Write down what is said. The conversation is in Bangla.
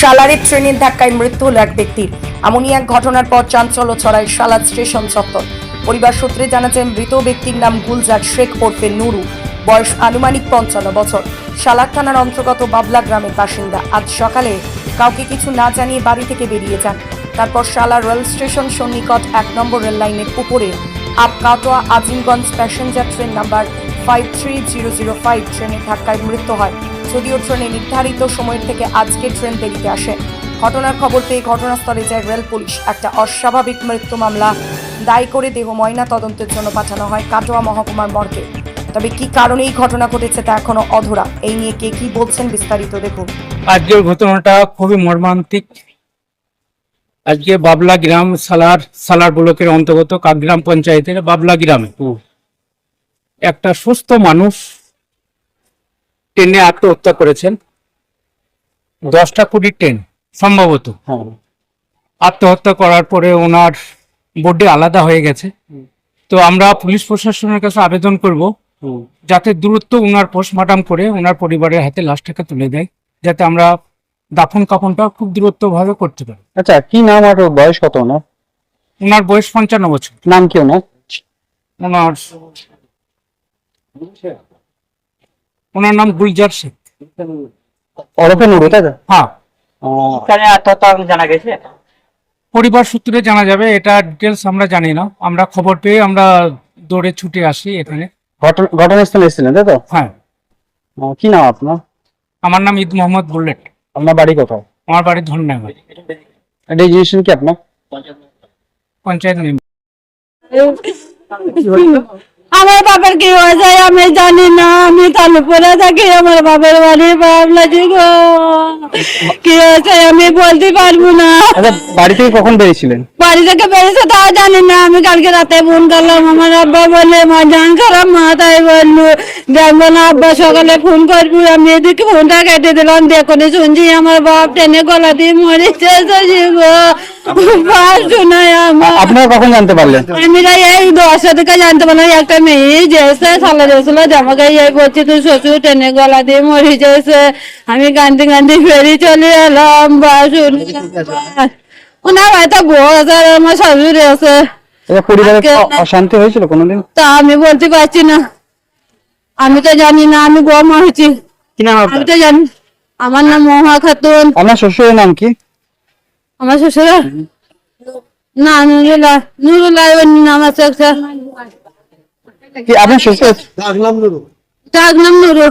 সালারে ট্রেনের ধাক্কায় মৃত্যু হল এক ব্যক্তির এমনই এক ঘটনার পর চাঞ্চল্য ছড়ায় সালাদ স্টেশন চত্বর। পরিবার সূত্রে জানাচ্ছেন মৃত ব্যক্তির নাম গুলজার শেখ ওরফে নুরু। বয়স আনুমানিক পঞ্চান্ন বছর। সালাদ থানার অন্তর্গত বাবলা গ্রামের বাসিন্দা। আজ সকালে কাউকে কিছু না জানিয়ে বাড়ি থেকে বেরিয়ে যান। তারপর সালা রেল স্টেশন সন্নিকট এক নম্বর রেল লাইনের উপরে up Katwa Azimganj passenger train number five three zero zero five ট্রেনের ধাক্কায় মৃত্যু হয়। যদিও ট্রেনে নির্ধারিত সময়ের থেকে আজকে ট্রেন দেরিতে আসে। ঘটনার খবর পেয়ে ঘটনাস্থলে যায় রেল পুলিশ। একটা অস্বাভাবিক মৃত্যু মামলা দায়ী করে দেহ ময়না তদন্তের জন্য পাঠানো হয় কাটোয়া মহকুমার মর্গে। তবে কি কারণে এই ঘটনা ঘটেছে তা এখনও অধরা? এই নিয়ে কে কি বলছেন বিস্তারিত দেখুন। আজকের ঘটনাটা খুবই মর্মান্তিক। আজকে বাবলা গ্রাম সালার সালার ব্লকের অন্তর্গত কাকগ্রাম পঞ্চায়েতের বাবলা গ্রামে। একটা সুস্থ মানুষ ট্রেনে আত্মহত্যা করেছেন? দশটা কোটি ট্রেন সম্ভবত। আত্মহত্যা করার পরে ওনার বোর্ডে আলাদা হয়ে গেছে। তো আমরা পুলিশ প্রশাসনের কাছে আবেদন করব যাতে দ্রুত ওনার পোস্টমর্টম করে ওনার পরিবারের হাতে লাশটাকে তুলে দেয় যাতে আমরা দাফন কাফনটা খুব দ্রুত ভাবে করতে পারি। আচ্ছা কি নাম আর বয়স কত ওনার? ওনার বয়স পঞ্চান্ন বছর। নাম কি ওনার? ওনার ওনার নাম গুলজার শেখ। ওরফে নুরু তাই তো? হ্যাঁ। এখানে আত্মহত্যা জানা গেছে? পরিবার সূত্রে জানা যাবে এটা ডিটেলস আমরা জানি না। আমরা খবর পেয়ে আমরা দৌড়ে ছুটে আসি এখানে। ঘটনাস্থলে এসেছিলেন তাই তো? হ্যাঁ। কি নাম আপনার? আমার নাম ঈদ মোহাম্মদ বুলেট। আপনার বাড়ি কোথায়? আমার বাড়ি ধন্যবাদ। রেজিস্ট্রেশন কি আপনার? পঞ্চায়েত মেম্বার। আমার বাপের কি হয়েছে আমি জানি না আমি তালুপুরে থাকি আমার বাপের বাড়ির বাবলা গো। কি হয়েছে আমি বলতে পারব না। আচ্ছা বাড়ি থেকে কখন বেরিয়েছিলেন? বাড়ি থেকে বেরিয়েছে তাও জানি না। আমি কালকে রাতে ফোন করলাম আমার আব্বা বলে মা জান খারাপ মা তাই বলল দেখব না আব্বা সকালে ফোন করবি আমি এদিকে ফোনটা কেটে দিলাম দেখুন শুনছি আমার বাপ টেনে গলা দিয়ে গো। আপনারা কখন জানতে পারলেন? আমি এই দশটা থেকে জানতে পারলাম একটা মেয়ে যেছে সালা যেছিল এই বলছি তুই শ্বশুর টেনে গলা দিয়ে মরে যেছে আমি কান্দি কান্দি ফেরি চলে এলাম বা বাস ওনার হয়তো বউ আছে আর আমার শাশুড়ি আছে। পরিবারে অশান্তি হয়েছিল কোনোদিন? তা আমি বলতে পারছি না। আমি তো জানি না আমি গো হয়েছি। কি নাম আমি তো জানি আমার নাম মহা খাতুন। আপনার শ্বশুরের নাম কি? আমার শ্বশুর না নুরুল্লাহ নুরুল্লাহ ওর নাম আছে একটা? কি আপনার শ্বশুর? ডাক নাম নুরু।